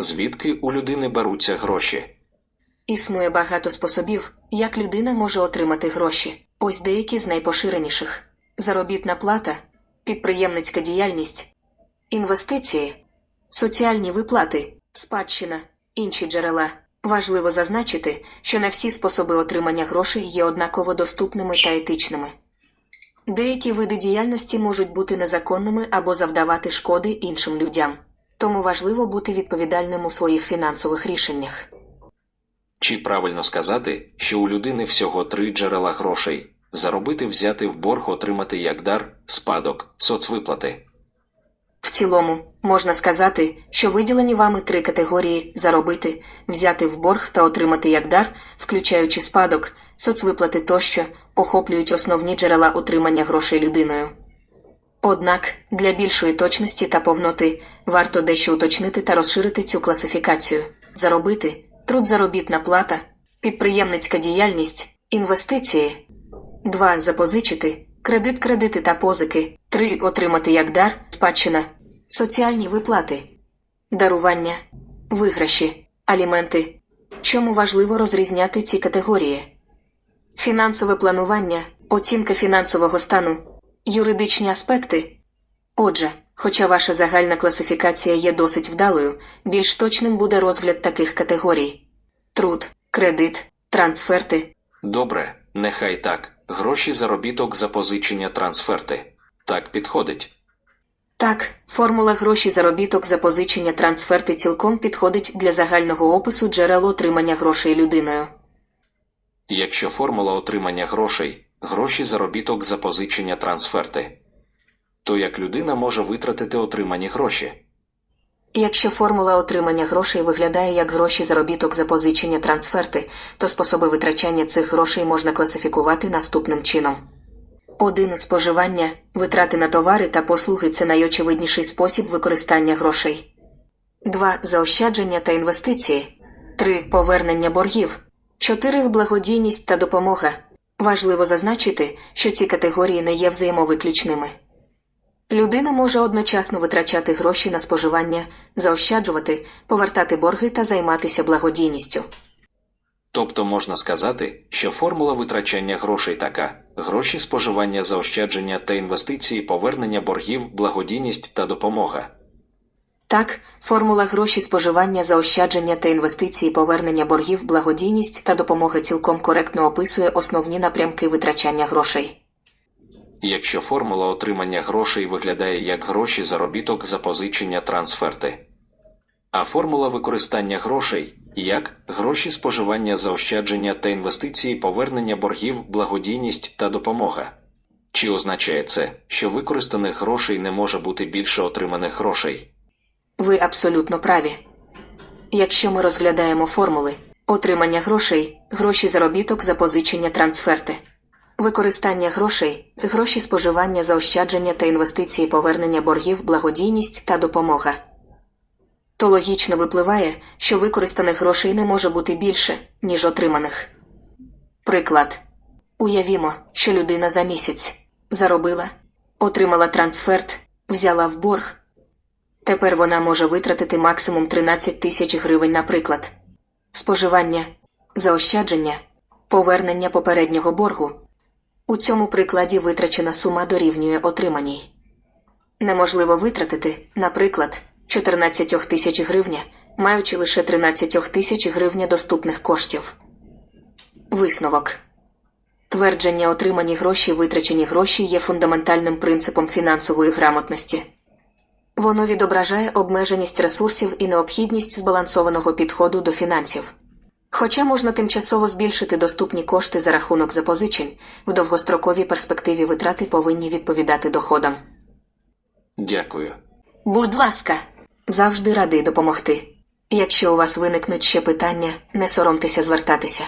Звідки у людини беруться гроші? Існує багато способів, як людина може отримати гроші. Ось деякі з найпоширеніших: заробітна плата, підприємницька діяльність, інвестиції, соціальні виплати, спадщина, інші джерела. Важливо зазначити, що не всі способи отримання грошей є однаково доступними та етичними. Деякі види діяльності можуть бути незаконними або завдавати шкоди іншим людям, тому важливо бути відповідальним у своїх фінансових рішеннях. Чи правильно сказати, що у людини всього три джерела грошей заробити, взяти в борг, отримати як дар, спадок, соцвиплати? В цілому, можна сказати, що виділені вами три категорії заробити, взяти в борг та отримати як дар, включаючи спадок, соцвиплати тощо, охоплюють основні джерела утримання грошей людиною. Однак, для більшої точності та повноти варто дещо уточнити та розширити цю класифікацію: заробити, труд заробітна плата, підприємницька діяльність, інвестиції, 2. Запозичити, кредит, кредити та позики, 3. Отримати як дар, спадщина, соціальні виплати, дарування, виграші, аліменти. Чому важливо розрізняти ці категорії? Фінансове планування, оцінка фінансового стану, юридичні аспекти. Отже, хоча ваша загальна класифікація є досить вдалою, більш точним буде розгляд таких категорій: труд, кредит, трансферти, Добре, нехай так. Гроші, заробіток, запозичення, трансферти. Так підходить. Так, формула гроші заробіток запозичення трансферти цілком підходить для загального опису джерел отримання грошей людиною. Якщо формула отримання грошей, гроші, заробіток, запозичення, трансферти, то як людина може витратити отримані гроші? Якщо формула отримання грошей виглядає як гроші заробіток запозичення трансферти, то способи витрачання цих грошей можна класифікувати наступним чином. 1. Споживання, витрати на товари та послуги це найочевидніший спосіб використання грошей. 2. Заощадження та інвестиції. 3. Повернення боргів. 4. Благодійність та допомога. Важливо зазначити, що ці категорії не є взаємовиключними. Людина може одночасно витрачати гроші на споживання, заощаджувати, повертати борги та займатися благодійністю. Тобто можна сказати, що формула витрачання грошей така: гроші, споживання, заощадження та інвестиції, повернення боргів, благодійність та допомога. Так, формула гроші споживання, заощадження та інвестиції, повернення боргів, благодійність та допомога цілком коректно описує основні напрямки витрачання грошей. Якщо формула отримання грошей виглядає як гроші, заробіток, запозичення, трансферти. А формула використання грошей як гроші споживання, заощадження та інвестиції, повернення боргів, благодійність та допомога. Чи означає це, що використаних грошей не може бути більше отриманих грошей? Ви абсолютно праві. Якщо ми розглядаємо формули отримання грошей, гроші заробіток, запозичення, трансферти, використання грошей, гроші споживання, заощадження та інвестиції, повернення боргів, благодійність та допомога. То логічно випливає, що використаних грошей не може бути більше, ніж отриманих. Приклад. Уявімо, що людина за місяць заробила, отримала трансферт, взяла в борг. Тепер вона може витратити максимум 13 тисяч гривень, наприклад. Споживання, заощадження, повернення попереднього боргу. У цьому прикладі витрачена сума дорівнює отриманій. Неможливо витратити, наприклад, 14 тисяч гривня, маючи лише 13 тисяч гривня доступних коштів. Висновок. Твердження отримані гроші, витрачені гроші є фундаментальним принципом фінансової грамотності. Воно відображає обмеженість ресурсів і необхідність збалансованого підходу до фінансів. Хоча можна тимчасово збільшити доступні кошти за рахунок запозичень, в довгостроковій перспективі витрати повинні відповідати доходам. Дякую. Будь ласка, завжди радий допомогти. Якщо у вас виникнуть ще питання, не соромтеся звертатися.